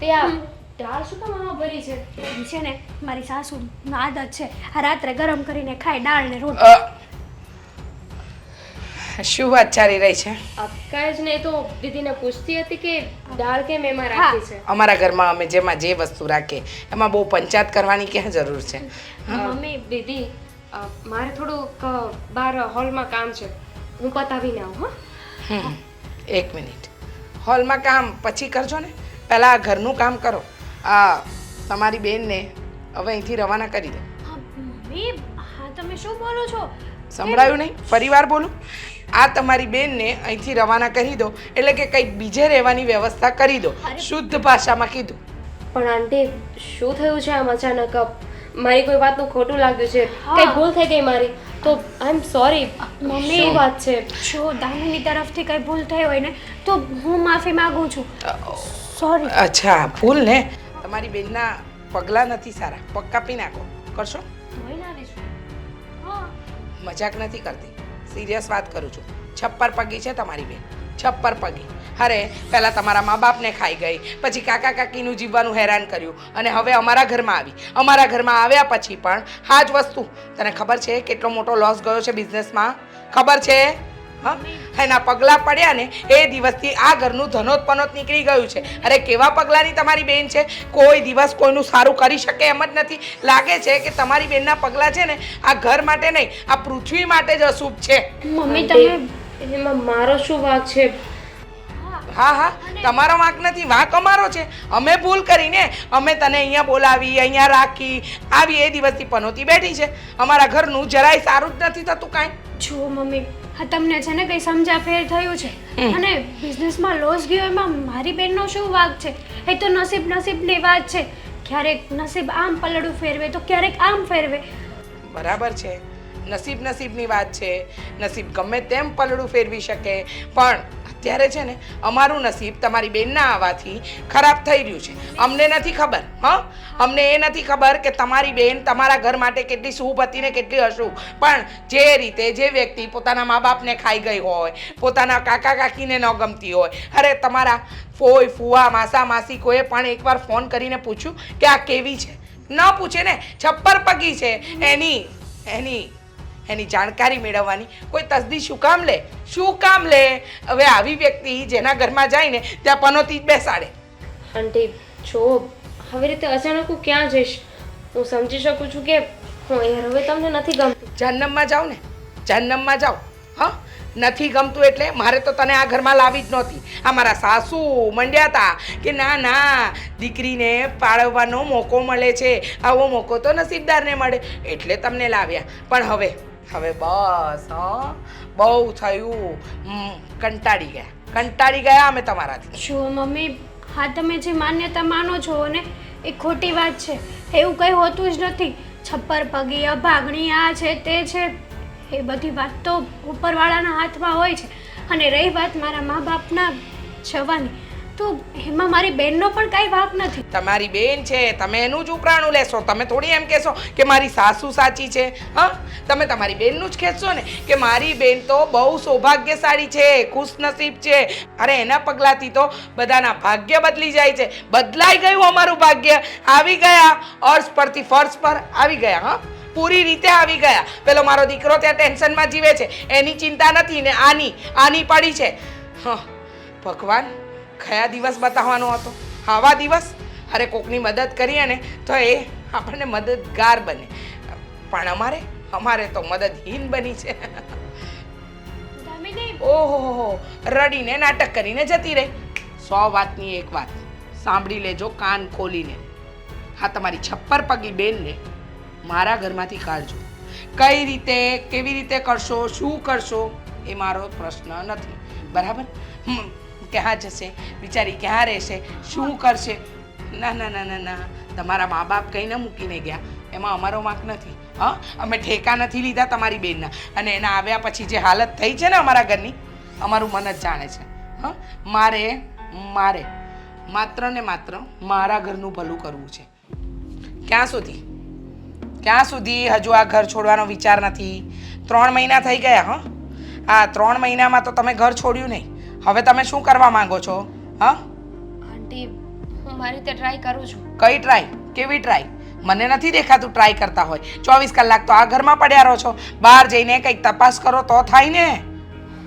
તે આ દાળ શું કામ આમાં ભરી છે? એમ છે ને મારી સાસુ આદત છે. આ રાત્રે ગરમ કરીને ખાય દાળ ને રોટલી શું વાત ચાલી રહી છે? કાંઈ જ નહીં તો દીદીને પૂછતી હતી કે દાળ કેમ એમાં રાખી છે? અમારા ઘરમાં અમે જેમાં જે વસ્તુ રાખીએ એમાં બહુ પંચાયત કરવાની ક્યાં જરૂર છે? મમ્મી દીદી મારે થોડુંક બહાર હોલમાં કામ છે. હું પતાવીને આવું હા. એક મિનિટ. હોલમાં કામ પછી કરજો ને. પહેલાં આ ઘરનું કામ કરો. આ તમારી બેનને હવે અહીંથી રવાના કરી દો. હા, મમ્મી હા તમે શું બોલો છો? સંભળાયું નહીં? ફરીવાર બોલું? આ તમારી બેનને અહીંથી રવાના કરી દો એટલે કે કંઈક બીજે રહેવાની વ્યવસ્થા કરી દો. શુદ્ધ ભાષામાં કીધું. પણ આંટી શું થયું છે આમ અચાનક? મારી કોઈ વાતનું ખોટું લાગ્યું છે. કઈ ભૂલ થઈ ગઈ મારી? તો આઈ એમ સોરી. મમ્મી. શું? વાત છે. જો દામિની તરફથી કંઈ ભૂલ થઈ હોય ને તો હું માફી માંગુ છું. સોરી અચ્છા ભૂલ ને. તમારી બેનના પગલાં નથી સારા. પગ કાપી નાખો. કરશો? ધોઈ નાખીશું હા. મજાક નથી કરતી. સિરિયસ વાત કરું છું. છપ્પર પગી છે તમારી બેન. છપ્પર પગી. અરે પહેલાં તમારા મા બાપને ખાઈ ગઈ. પછી કાકા કાકીનું જીવવાનું હેરાન કર્યું. અને હવે અમારા ઘરમાં આવી. અમારા ઘરમાં આવ્યા પછી પણ હા જ વસ્તુ. તને ખબર છે કેટલો મોટો લોસ ગયો છે બિઝનેસમાં ખબર છે? એના પગલાં પડ્યા ને એ દિવસથી આ ઘરનું ધનોત્પનોત નીકળી ગયું છે. અરે કેવા પગલાંની તમારી બેન છે? કોઈ દિવસ કોઈનું સારું કરી શકે એમ જ નથી. લાગે છે કે તમારી બેનના પગલાં છે ને આ ઘર માટે નહીં આ પૃથ્વી માટે જ અશુભ છે. મમ્મી તમે એમાં મારો શું વાંક છે? હા હા તમારો વાંક નથી વાંક અમારો છે. અમે ભૂલ કરીને અમે તને અહીંયા બોલાવી અહીંયા રાખી આવી એ દિવસથી પનોતી બેઠી છે. અમારા ઘરનું જરાય સારું જ નથી થતું કાંઈ. જો મમ્મી હા તમને છે ને કંઈ સમજા ફેર થયું છે? અને બિઝનેસમાં લોસ ગયો એમાં મારી બેનનો શું વાગ છે? એ તો નસીબ નસીબની વાત છે. ક્યારેક નસીબ આમ પલડું ફેરવે તો ક્યારેક આમ ફેરવે. બરાબર છે. નસીબ નસીબની વાત છે. નસીબ ગમે તેમ પલડું ફેરવી શકે. પણ અત્યારે છે ને અમારું નસીબ તમારી બેનના આવવાથી ખરાબ થઈ રહ્યું છે. અમને નથી ખબર, હા? અમને એ નથી ખબર કે તમારી બેન તમારા ઘર માટે કેટલી હતી ને કેટલી અશુભ. પણ જે રીતે જે વ્યક્તિ પોતાના મા બાપને ખાઈ ગઈ હોય, પોતાના કાકા કાકીને ન ગમતી હોય, અરે તમારા ફોય ફુવા, માસા માસી કોઈએ પણ એકવાર ફોન કરીને પૂછ્યું કે આ કેવી છે? ન પૂછે ને, છપ્પર પગી છે. એની એની એની જાણકારી મેળવવાની. કોઈ તસદી શું કામ લે? શું કામ લે? હવે આવી વ્યક્તિ જેના ઘરમાં જાય ને ત્યાં પનોતી જ બેસાડે. આંટી જો હવે રીતે અચાનક હું ક્યાં જઈશ? હું સમજી શકું છું કે હું યાર હવે તમને નથી ગમતું. જહન્નમમાં જાઉં ને. જહન્નમમાં જાઉં હા? નથી ગમતું એટલે મારે તો તને આ ઘરમાં લાવી જ નહોતી. આ મારા સાસુ મંડ્યા હતા કે ના ના દીકરીને પાળવવાનો મોકો મળે છે. આવો મોકો તો નસીબદારને મળે. એટલે તમને લાવ્યા. પણ હવે હવે બસ, હા? બહુ થયું. કંટાળી ગયા. કંટાળી ગયા અમે તમારાથી. જો મમ્મી, હા, તમે જે માન્યતા માનો છો ને, એ ખોટી વાત છે. એવું કંઈ હોતું જ નથી. છપ્પર પગી, અભાગણી, આ છે, તે છે. એ બધી વાત તો ઉપરવાળાના હાથમાં હોય છે. અને રહી વાત મારા મા બાપના જવાની. તો એમાં મારી બેનનો પણ કાંઈ વાંક નથી. તમારી બેન છે, તમે એનું જ ઉપરાણું લેશો. તમે થોડી એમ કહેશો કે મારી સાસુ સાચી છે. હા? તમે તમારી બેનનું જ કહેશો ને કે મારી બેન તો બહુ સૌભાગ્યશાળી છે, ખુશનસીબ છે. અરે એના પગલાંથી તો બધાના ભાગ્ય બદલી જાય છે. બદલાઈ ગયું અમારું ભાગ્ય. આવી ગયા અર્શ પરથી ફર્શ પર આવી ગયા, હા? પૂરી રીતે આવી ગયા. પેલો મારો દીકરો ત્યાં ટેન્શનમાં જીવે છે. એની ચિંતા નથી ને આની આની પડી છે. હા, ભગવાન. કયા દિવસ બતાવવાનો હતો? આવા દિવસ? અરે કોકની મદદ કરીએ ને તો એ આપણને મદદગાર બને. પણ અમારે અમારે તો મદદહીન બની છે. ઓહો રડીને નાટક કરીને જતી રહી. સો વાતની એક વાત. સાંભળી લેજો કાન ખોલીને. હા તમારી છપ્પર પગી બેનને મારા ઘરમાંથી કાઢજો. કઈ રીતે કેવી રીતે કરશો શું કરશો એ મારો પ્રશ્ન નથી. બરાબર? ક્યાં જશે? બિચારી ક્યાં રહેશે? શું કરશે? ના ના ના ના ના. તમારા મા બાપ કંઈ ન મૂકીને ગયા. એમાં અમારો વાંક નથી. હા? અમે ઠેકા નથી લીધા તમારી બેનના. અને એના આવ્યા પછી જે હાલત થઈ છે ને અમારા ઘરની, અમારું મન જ જાણે છે. હા? મારે મારે, માત્ર ને માત્ર મારા ઘરનું ભલું કરવું છે. ક્યાં સુધી? ક્યાં સુધી હજુ આ ઘર છોડવાનો વિચાર નથી? ત્રણ મહિના થઈ ગયા, હા? આ ત્રણ મહિનામાં તો તમે ઘર છોડ્યું નહીં. હવે તમે શું કરવા માંગો છો? હા? આંટી હું મારી રીતે ટ્રાય કરું છું. કઈ ટ્રાય કેવી ટ્રાય મને નથી દેખાતું ટ્રાય કરતા હોય. ચોવીસ કલાક તો આ ઘરમાં પડ્યા રહો છો. બહાર જઈને કંઈક તપાસ કરો તો થાય ને.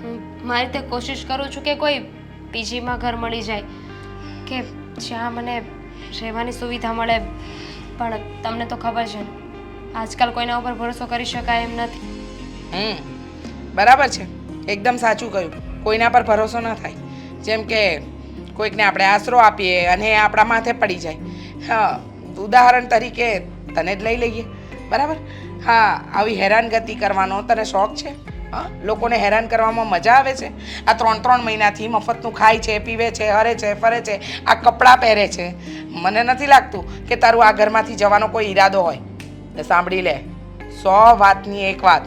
હું મારી રીતે કોશિશ કરું છું કે કોઈ પીજીમાં ઘર મળી જાય કે જ્યાં મને રહેવાની સુવિધા મળે. પણ તમને તો ખબર છે આજકાલ કોઈના ઉપર ભરોસો કરી શકાય એમ નથી. હમ બરાબર છે. એકદમ સાચું કહ્યું. કોઈના પર ભરોસો ન થાય. જેમ કે કોઈકને આપણે આશરો આપીએ અને એ આપણા માથે પડી જાય. હા, ઉદાહરણ તરીકે તને જ લઈ લઈએ. બરાબર? હા, આવી હેરાનગતિ કરવાનો તને શોખ છે? હા, લોકોને હેરાન કરવામાં મજા આવે છે? આ ત્રણ ત્રણ મહિનાથી મફતનું ખાય છે, પીવે છે, હરે છે, ફરે છે, આ કપડાં પહેરે છે. મને નથી લાગતું કે તારું આ ઘરમાંથી જવાનો કોઈ ઈરાદો હોય. સાંભળી લે. સો વાતની એક વાત.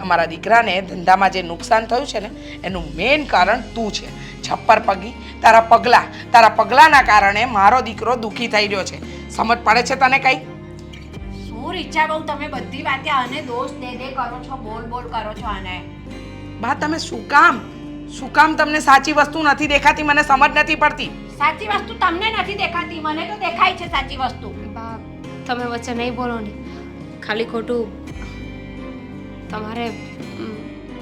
અમારા દીકરાને ધંધામાં જે નુકસાન થયું છે ને એનું મેઇન કારણ તું છે. છપ્પર પગી તારા પગલાં તારા પગલાંના કારણે મારો દીકરો દુઃખી થઈ રહ્યો છે. સમજ પડે છે તને કંઈ? શું રીચા બહુ તમે બધી વાતે આને દોષ દે દે કરો છો બોલ બોલ કરો છો આને. બા તમે શું કામ? શું કામ તમને સાચી વસ્તુ નથી દેખાતી? મને સમજ નથી પડતી. સાચી વસ્તુ તમને નથી દેખાતી મને તો દેખાય છે સાચી વસ્તુ. બા તમે વચ્ચે નહીં બોલો ને. ખાલી ખોટું તમારે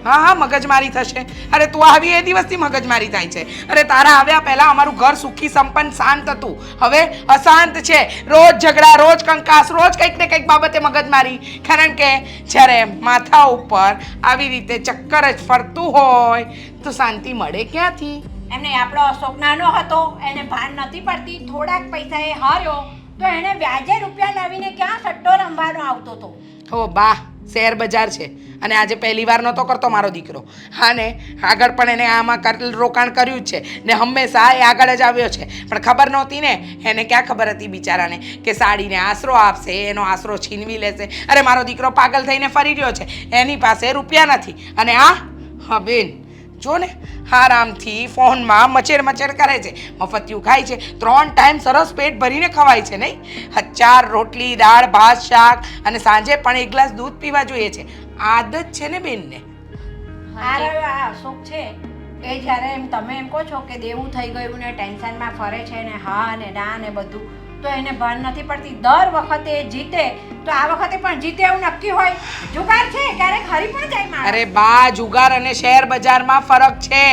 હા હા મગજમારી થશે. અરે તું આવી એ દિવસથી મગજમારી થાય છે. અરે તારા આવ્યા પહેલા અમારું ઘર સુખી સંપન્ન શાંત હતું. હવે અશાંત છે. રોજ ઝઘડા રોજ કંકાસ રોજ કંઈક ને કંઈક બાબતે મગજમારી. કારણ કે જ્યારે માથા ઉપર આવી રીતે ચક્કર જ ફરતું હોય તો શાંતિ મળે ક્યાંથી? એમને આપણો અશોક નાનો હતો એને ભાન નથી પડતી. થોડાક પૈસા એ હાર્યો તો એને વ્યાજે રૂપિયા લાવીને ક્યાં સટ્ટો રમવાનો આવતો હતો? હો બા. શેર બજાર છે. અને આજે પહેલી વાર નહોતો કરતો મારો દીકરો. હા ને આગળ પણ એને આમાં રોકાણ કર્યું જ છે. ને હંમેશા એ આગળ જ આવ્યો છે. પણ ખબર નહોતી ને, એને ક્યાં ખબર હતી બિચારાને કે સાડીને આશરો આપશે, એનો આશરો છીનવી લેશે. અરે મારો દીકરો પાગલ થઈને ફરી રહ્યો છે. એની પાસે રૂપિયા નથી. અને આ, હા બેન જો ને, આરામથી ફોનમાં મચેર મચેર કરે છે, મફતિયું ખાય છે, ત્રણ ટાઈમ સરસ પેટ ભરીને ખવાય છે નહીં? હચાર ચાર રોટલી, દાળ, ભાત, શાક અને સાંજે પણ એક ગ્લાસ દૂધ પીવા જોઈએ છે. આદત છે ને બેનને? આ છે. એ જ્યારે એમ તમે એમ કહો છો કે દેવું થઈ ગયું ને, ટેન્શનમાં ફરે છે ને, હા ને, ના ને, બધું. તો એને ભાન નથી પડતી. દર વખતે એ જીતે તો આ વખતે પણ જીતે એવું નક્કી હોય. જુગાર છે ક્યારેક હરી પણ જાય માણસ. અરે બા જુગાર અને શેર બજારમાં ફરક છે.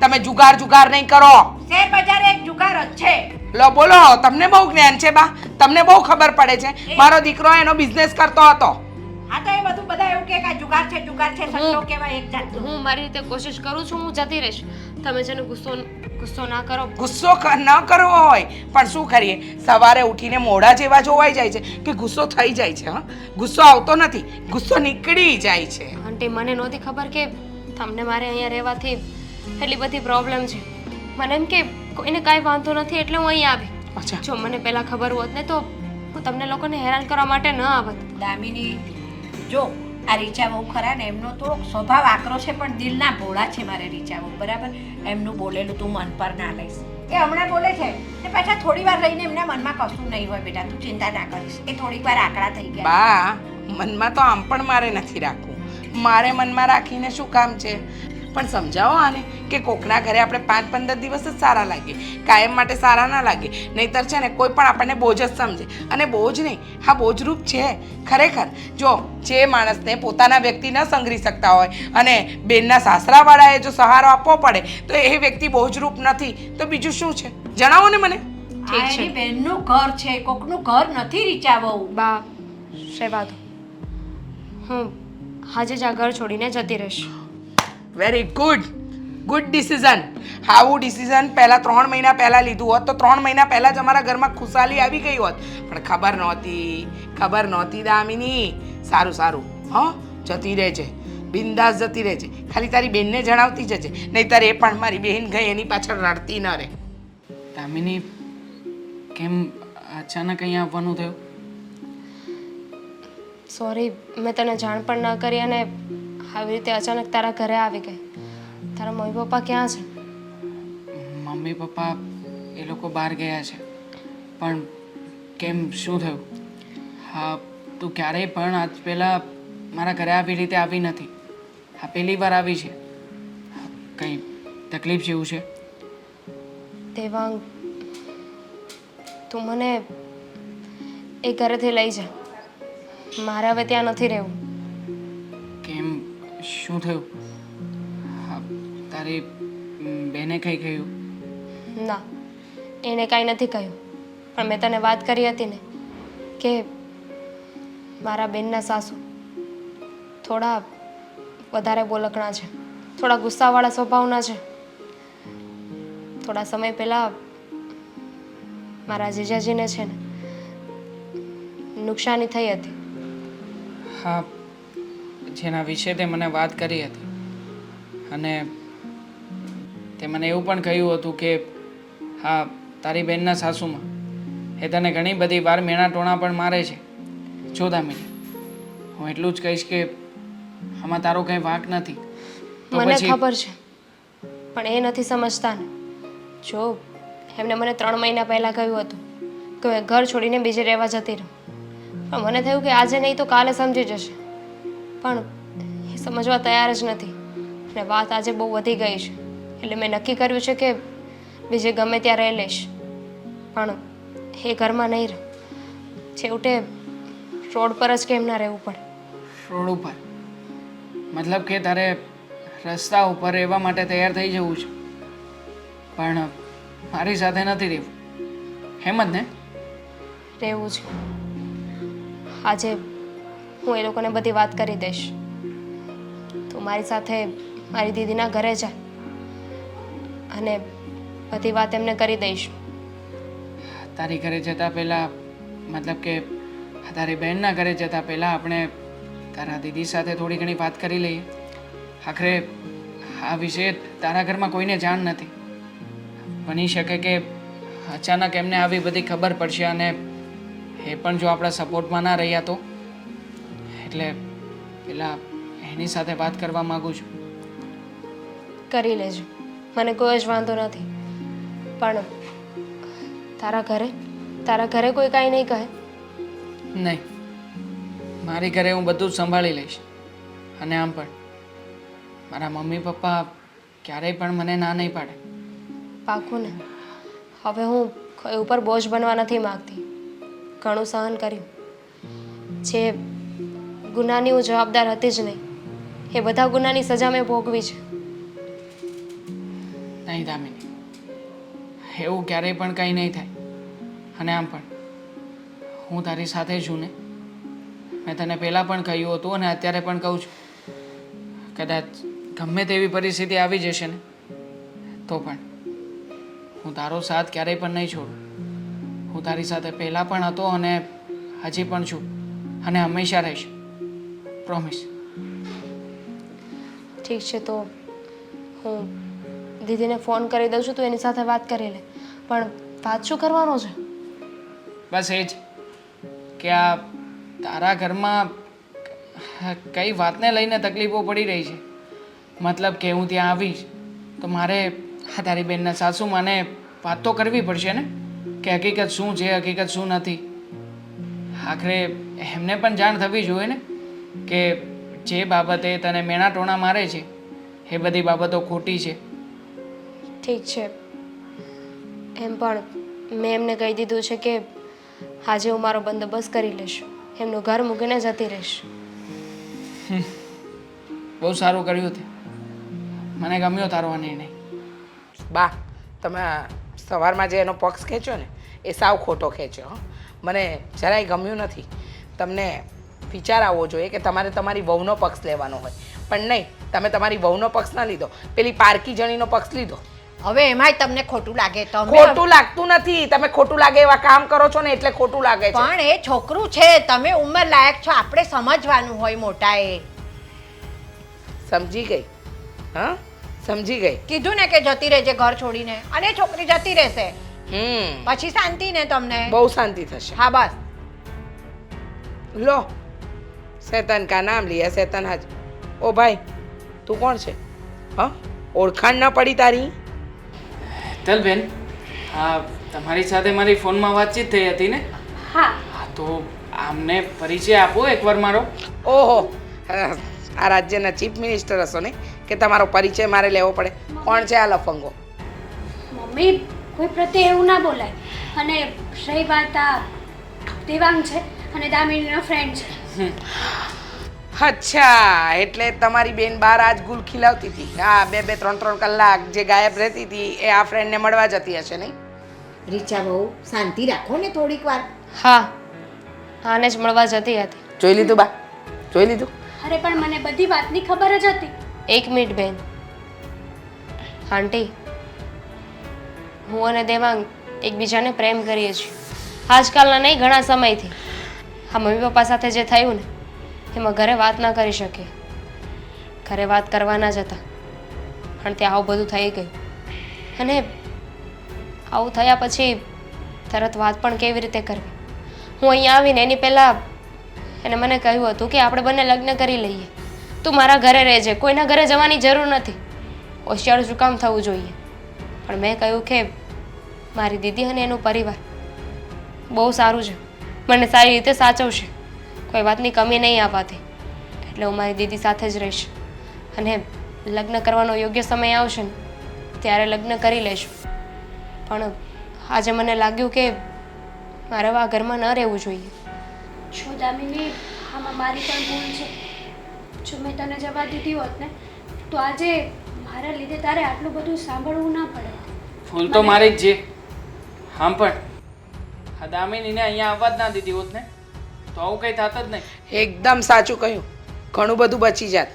તમે જુગાર જુગાર નહીં કરો. શેર બજાર એક જુગાર જ છે. લો બોલો તમને બહુ જ્ઞાન છે બા. તમને બહુ ખબર પડે છે. મારો દીકરો એનો બિઝનેસ કરતો હતો. હા તો એ બધું બધા એવું કે કે જુગાર છે જુગાર છે સંતો કહેવાય એક જાતનું. હું મારી રીતે કોશિશ કરું છું હું જતી રહીશ. તમે જેને ગુસ્સો ગુસ્સો ના કરો. ગુસ્સો ન કરવો હોય પણ શું કરીએ? સવારે ઉઠીને મોડા જેવા જોવાઈ જાય છે કે ગુસ્સો થઈ જાય છે હા? ગુસ્સો આવતો નથી ગુસ્સો નીકળી જાય છે. આંટી મને નહોતી ખબર કે તમને મારે અહીંયા રહેવાથી એટલી બધી પ્રોબ્લેમ છે. મને એમ કે કોઈને કાંઈ વાંધો નથી એટલે હું અહીં આવી. અચ્છા. જો મને પહેલાં ખબર હોત ને તો હું તમને લોકોને હેરાન કરવા માટે ન આવત. દામિની જો આ રીચા બહુ ખરા ને એમનો તો સ્વભાવ આકરો છે, પણ દિલના ભોળા છે મારે રીચા બહુ, બરાબર? એમનું બોલેલું તું મન પર ના લઈશ. એ હમણાં બોલે છે ને પાછા થોડી વાર રહીને એમના મનમાં કશું નહીં હોય બેટા, તું ચિંતા ના કરીશ. એ થોડીક વાર આકડા થઈ ગયા. બા, મનમાં તો આમ પણ મારે નથી રાખવું. મારે મનમાં રાખીને શું કામ છે? પણ સમજાવો આને કે કોકના ઘરે આપણે પાંચ પંદર દિવસ જ સારા લાગે કાયમ માટે સારા ના લાગે નહીતર છે ને કોઈ પણ આપણને બોજ જ સમજે. અને બોજ નહીં હા બોજરૂપ છે ખરેખર. જો જે માણસને પોતાના વ્યક્તિ ન સંઘરી શકતા હોય અને બેનના સાસરાવાળાએ જો સહારો આપવો પડે તો એ વ્યક્તિ બોજરૂપ નથી. તો બીજું શું છે? જણાવો ને મને. ઠીક છે. બેનનું ઘર છે કોકનું ઘર નથી રીચા બહુ બા વાત. હું આજે જ આ ઘર છોડીને જતી રહીશ. વેરી ગુડ ગુડ ડિસિઝન આવું ડિસિઝન પહેલાં ત્રણ મહિના પહેલાં લીધું હોત તો ત્રણ મહિના પહેલાં જ અમારા ઘરમાં ખુશાલી આવી ગઈ હોત. પણ ખબર નહોતી ખબર નહોતી દામિની. સારું સારું. હં જતી રહેજે. બિંદાસ જતી રહેજે. ખાલી તારી બેનને જણાવતી જજે. નહીંતર એ પણ મારી બહેન ગઈ એની પાછળ રડતી ન રહે. દામિની કેમ અચાનક અહીંયા આવવાનું થયું? સોરી મેં તને જાણ પણ ન કરી અને આવી રીતે અચાનક તારા ઘરે આવી ગઈ. તારા મમ્મી પપ્પા ક્યાં છે? મમ્મી પપ્પા એ લોકો બહાર ગયા છે. પણ કેમ શું થયું? હા તું ક્યારેય પણ આજ પહેલાં મારા ઘરે આવી રીતે આવી નથી. હા પહેલી વાર આવી છે. કંઈ તકલીફ જેવું છે? દેવાંગ તું મને એ ઘરેથી લઈ જા. મારે હવે ત્યાં નથી રહેવું. શું થયું? હા તારી બેને કંઈ કહ્યું? ના એણે કાંઈ નથી કહ્યું. પણ મેં તને વાત કરી હતી ને કે મારા બેનના સાસુ થોડા વધારે બોલકણા છે. થોડા ગુસ્સાવાળા સ્વભાવના છે. થોડા સમય પહેલાં મારા જીજાજીને છે ને નુકસાની થઈ હતી. હા જેના વિશે તે મને વાત કરી હતી. અને તે મને એવું પણ કહ્યું હતું કે હા તારી બહેનના સાસુમાં એ તને ઘણી બધી વાર મેણા ટોણા પણ મારે છે. જો દામિની હું એટલું જ કહીશ કે આમાં તારો કંઈ વાંક નથી. મને ખબર છે પણ એ નથી સમજતા ને. જો એમને મને ત્રણ મહિના પહેલાં કહ્યું હતું કે ઘર છોડીને બીજે રહેવા જતી રહું. પણ મને થયું કે આજે નહીં તો કાલે સમજી જશે. પણ એ સમજવા તૈયાર જ નથી. અને વાત આજે બહુ વધી ગઈ છે. એટલે મેં નક્કી કર્યું છે કે બીજે ગમે ત્યાં રહી લઈશ. પણ એ ઘરમાં નહીં રહે. છેવટે રોડ પર જ કેમ ના રહેવું પડે? રોડ ઉપર? મતલબ કે તારે રસ્તા ઉપર રહેવા માટે તૈયાર થઈ જવું છે. પણ મારી સાથે નથી રહેવું. હેમ જ ને? રહેવું છે. આજે હું એ લોકોને બધી વાત કરી દઈશ. તું મારી સાથે મારી દીદીના ઘરે જા. અને બધી વાત એમને કરી દઈશ. તારી ઘરે જતા પહેલાં, મતલબ કે તારી બહેનના ઘરે જતા પહેલાં આપણે તારા દીદી સાથે થોડી ઘણી વાત કરી લઈએ. આખરે આ વિશે તારા ઘરમાં કોઈને જાણ નથી. બની શકે કે અચાનક એમને આવી બધી ખબર પડશે અને એ પણ જો આપણા સપોર્ટમાં ના રહ્યા તો? એટલે પેલા એની સાથે વાત કરવા માગું છું. કરી લેજો. મને કોઈ જ વાંધો નથી. પણ તારા ઘરે તારા ઘરે કોઈ કાંઈ નહીં કહે? નહીં. મારી ઘરે હું બધું સંભાળી લઈશ. અને આમ પણ. મારા મમ્મી પપ્પા ક્યારેય પણ મને ના નહીં પાડે. પાકું ને. હવે હું કોઈ ઉપર બોજ બનવા નથી માગતી. ઘણું સહન કર્યું. જે ગુનાની હું જવાબદાર હતી જ નહીં. એ બધા ગુનાની સજા મેં ભોગવી છે. નહીં દામિની. એવું ક્યારેય પણ કંઈ નહીં થાય. અને આમ પણ. હું તારી સાથે છું ને. મેં તને પહેલાં પણ કહ્યું હતું અને અત્યારે પણ કહું છું. કદાચ ગમે તેવી પરિસ્થિતિ આવી જશે ને, તો પણ. હું તારો સાથ ક્યારેય પણ નહીં છોડું. હું તારી સાથે પહેલાં પણ હતો અને હજી પણ છું. અને હંમેશા રહીશ. પ્રોમિસ ઠીક છે તો હું દીદીને ફોન કરી દઉં છું તો એની સાથે વાત કરી લે. પણ વાત શું કરવાનો છે? બસ એ જ કે આ તારા ઘરમાં કઈ વાતને લઈને તકલીફો પડી રહી છે. મતલબ કે હું ત્યાં આવીશ તો મારે આ તારી બેનના સાસુમાને વાત તો કરવી પડશે ને? કે હકીકત શું છે હકીકત શું નથી? આખરે એમને પણ જાણ થવી જોઈએ ને? કે જે બાબતે તને મેણા ટોણા મારે છે એ બધી બાબતો ખોટી છે. ઠીક છે. એમ પણ મેં એમને કહી દીધું છે કે આજે હું મારો બંદોબસ્ત કરી લઈશ. એમનું ઘર મૂકીને જતી રહીશ. બહુ સારું કર્યું તે. મને ગમ્યો તારો આ નિર્ણય. બા તમે સવારમાં જે એનો પક્ષ ખેંચ્યો ને એ સાવ ખોટો ખેંચ્યો હં. મને જરાય ગમ્યું નથી. તમને વિચાર આવવો જોઈએ કે તમારે તમારી વહુનો પક્ષ લેવાનો હોય. પણ નહીં તમે તમારી વહુનો પક્ષ ના લીધો. પેલી પારકી જણીનો પક્ષ લીધો. હવે એમાંય તમને ખોટું લાગે તમે ખોટું લાગતું નથી. તમે ખોટું લાગે એવા કામ કરો છો ને એટલે ખોટું લાગે છે. પણ એ છોકરું છે તમે ઉંમર લાયક છો આપણે સમજવાનું હોય મોટાએ. સમજી ગઈ. હા? સમજી ગઈ. કીધું ને કે જતી રહેજે ઘર છોડીને. અને એ છોકરી જતી રહેશે. હમ. પછી શાંતિ ને તમને. બહુ શાંતિ થશે. હા બસ. લો. શેતન કા નામ લિયા શેતન હાજ. ઓ ભાઈ તું કોણ છે? હા? ઓળખાણ ન પડી તારી? ચલ બેન હા તમારી સાથે મારી ફોનમાં વાતચીત થઈ હતી ને? હા. હા તો આમને પરિચય આપો એકવાર મારો. ઓહો આ રાજ્યના ચીફ મિનિસ્ટર હશો ને કે તમારો પરિચય મારે લેવો પડે. કોણ છે આ લફંગો? મમ્મી કોઈ પ્રત્યે એવું ના બોલાય. અને રહી વાત આ દેવાંગ છે અને દામિનીનો ફ્રેન્ડ છે. અચ્છા એટલે તમારી બેન બાર આજ ગુલ ખીલાવતી હતી. હા બે બે ત્રણ ત્રણ કલાક જે ગાયબ રહેતી હતી એ આ ફ્રેન્ડને મળવા જતી હશે નહીં? રીચા બહુ શાંતિ રાખો ને થોડીક વાર. હા. આને જ મળવા જતી હતી. જોઈ લીધું બા? જોઈ લીધું? અરે પણ મને બધી વાતની ખબર જ હતી. એક મિનિટ બેન. આંટી હું અને દેવાંગ એકબીજાને પ્રેમ કરીએ છીએ. આજકાલના નહીં ઘણા સમયથી. આ મમ્મી પપ્પા સાથે જે થયું ને, એમાં ઘરે વાત ના કરી શકીએ. ઘરે વાત કરવાના જ હતા. પણ ત્યાં આવું બધું થઈ ગયું. અને આવું થયા પછી તરત વાત પણ કેવી રીતે કરવી? હું અહીંયા આવીને એની પહેલાં એને મને કહ્યું હતું કે આપણે બંને લગ્ન કરી લઈએ. તું મારા ઘરે રહેજે, કોઈના ઘરે જવાની જરૂર નથી. હોશિયાર શું થવું જોઈએ? પણ મેં કહ્યું કે મારી દીદી અને એનું પરિવાર. બહુ સારું છે. મને સારી રીતે સાચવશે. કોઈ વાતની કમી નહીં આવવાથી એટલે હું મારી દીદી સાથે જ રહીશ. અને લગ્ન કરવાનો યોગ્ય સમય આવશે ને ત્યારે લગ્ન કરી લઈશું. પણ આજે મને લાગ્યું કે મારે આ ઘરમાં ન રહેવું જોઈએ. જો દામિની આમાં મારી પણ ભૂલ છે? જો મેં તને જવા દીધી હોત ને તો આજે મારા લીધે તારે આટલું બધું સાંભળવું ના પડે. ફૂલ તો મારી જ છે. હા પણ આ દામિનીને અહીંયા આવવા જ ના દીધી હોત ને? તો આવું કંઈ થાત જ નહીં. એકદમ સાચું કહ્યું. ઘણું બધું બચી જાત.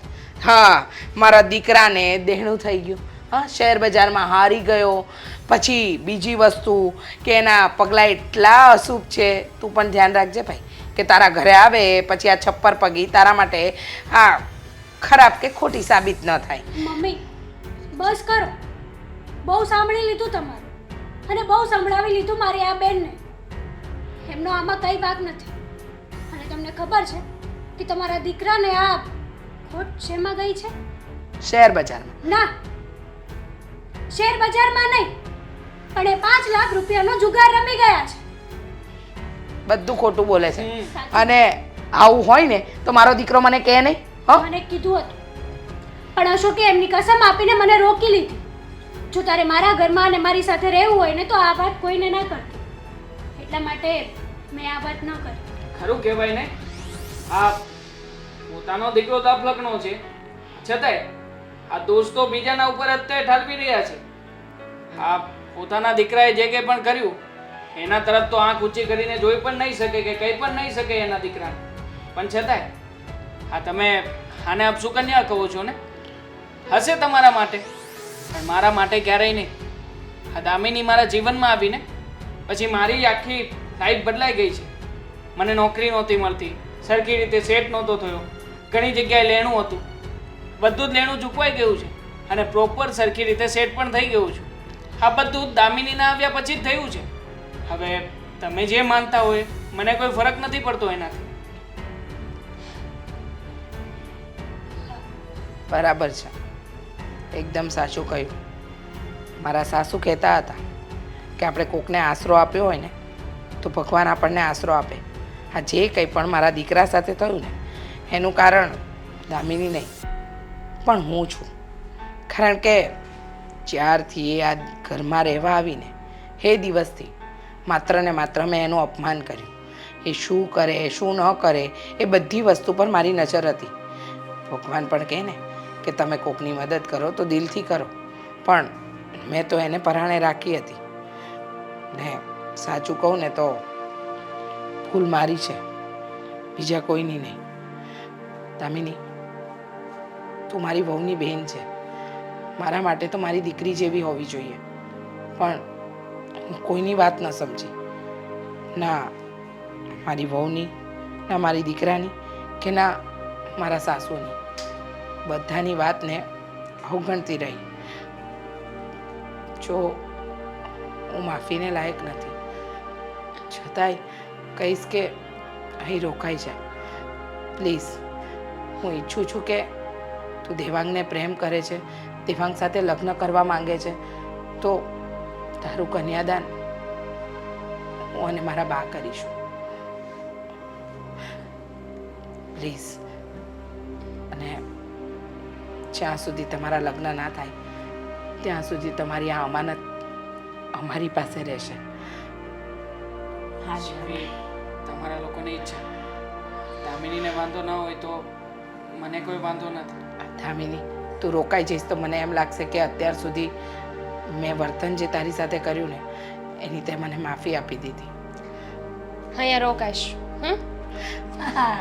હા મારા દીકરાને દેહણું થઈ ગયું. હા શેર બજારમાં હારી ગયો. પછી બીજી વસ્તુ કે એના પગલાં એટલા અશુભ છે. તું પણ ધ્યાન રાખજે ભાઈ કે તારા ઘરે આવે પછી આ છપ્પર પગી તારા માટે આ ખરાબ કે ખોટી સાબિત ન થાય. મમ્મી બસ કરો. બહુ સાંભળી લીધું તમારું. અને બહુ સંભળાવી લીધું મારી આ બેનને. એમનો આમાં કંઈ ભાગ નથી. અને તમને ખબર છે કે તમારા દીકરાને આ ખોટ શેમાં ગઈ છે? શેર બજારમાં. ના. શેર બજારમાં નહીં. પણ એ પાંચ લાખ રૂપિયાનો જુગાર રમી ગયા છે. બધું ખોટું બોલે છે. અને આવું હોય ને તો મારો દીકરો મને કહે નહીં હો? મને કીધું હતું. પણ અશોકે એમની કસમ આપીને મને રોકી લીધી. જો તારે મારા ઘરમાં અને મારી સાથે રહેવું હોય ને તો આ વાત કોઈને ના કરતી. એટલા માટે મેં આ વાત ન કરી. ખરું કહેવાય ને? આ પોતાનો દીકરો તો અપલકનો છે. છતાંય આ દોસ્તો બીજાના ઉપર અત્યારે ઠાલવી રહ્યા છે. આ પોતાના દીકરાએ જે કંઈ પણ કર્યું, એના તરફ તો આંખ ઊંચી કરીને જોઈ પણ નહીં શકે કે કંઈ પણ નહીં શકે એના દીકરા પણ છતાંય આ તમે આને આપ સુકન્યા કહો છો ને? હશે તમારા માટે. પણ મારા માટે ક્યારેય નહીં. આ દામિની મારા જીવનમાં આવીને પછી મારી આખી લાઈફ બદલાઈ ગઈ છે. મને નોકરી નહોતી મળતી, સરખી રીતે સેટ નહોતો થયો, ઘણી જગ્યાએ લેણું હતું. બધું જ લેણું ચૂકવાઈ ગયું છે અને પ્રોપર સરખી રીતે સેટ પણ થઈ ગયું છું. આ બધું દામિનીના આવ્યા પછી જ થયું છે. હવે તમે જે માનતા હોય, મને કોઈ ફરક નથી પડતો એનાથી. બરાબર છે. એકદમ સાચું કહ્યું. મારા સાસુ કહેતા હતા કે આપણે કોકને આશરો આપ્યો હોય ને તો ભગવાન આપણને આશરો આપે. આ જે કંઈ પણ મારા દીકરા સાથે થયું ને, એનું કારણ દામિની નહીં, પણ હું છું. કારણ કે જ્યારથી એ આ ઘરમાં રહેવા આવીને, એ દિવસથી માત્ર ને માત્ર મેં એનું અપમાન કર્યું. એ શું કરે, શું ન કરે, એ બધી વસ્તુ પર મારી નજર હતી. ભગવાન પણ કહે ને કે તમે કોકની મદદ કરો તો દિલથી કરો. પણ મેં તો એને પરાણે રાખી હતી. ને સાચું કહું ને તો ભૂલ મારી છે. બીજા કોઈની નહીં. દામિની, તું મારી વહુની બહેન છે. મારા માટે તો મારી દીકરી જેવી હોવી જોઈએ. પણ હું કોઈની વાત ન સમજી. ના મારી વહુની, ના મારી દીકરાની કે ના મારા સાસુની. બધાની વાતને અવગણતી રહી. જો હું માફીને લાયક નથી છતાંય કહીશ કે અહીં રોકાઈ જાય. પ્લીઝ, હું ઈચ્છું છું કે તું દેવાંગને પ્રેમ કરે છે, દેવાંગ સાથે લગ્ન કરવા માંગે છે, તો તારું કન્યાદાન હું અને મારા બા કરીશું. પ્લીઝ, અને જ્યાં સુધી તમારા લગ્ન ના થાય, ત્યાં સુધી તમારી આ અમાનત અમારી પાસે રહેશે. હા જેવી તમારા લોકોની ઈચ્છા દામિનીને વાંધો ન હોય તો મને કોઈ વાંધો નથી. દામિની તું રોકાઈ જઈશ તો મને એમ લાગશે કે અત્યાર સુધી મેં વર્તન જે તારી સાથે કર્યું ને એની તે મને માફી આપી દીધી. અહીંયા રોકાઈશ. હમ? હા.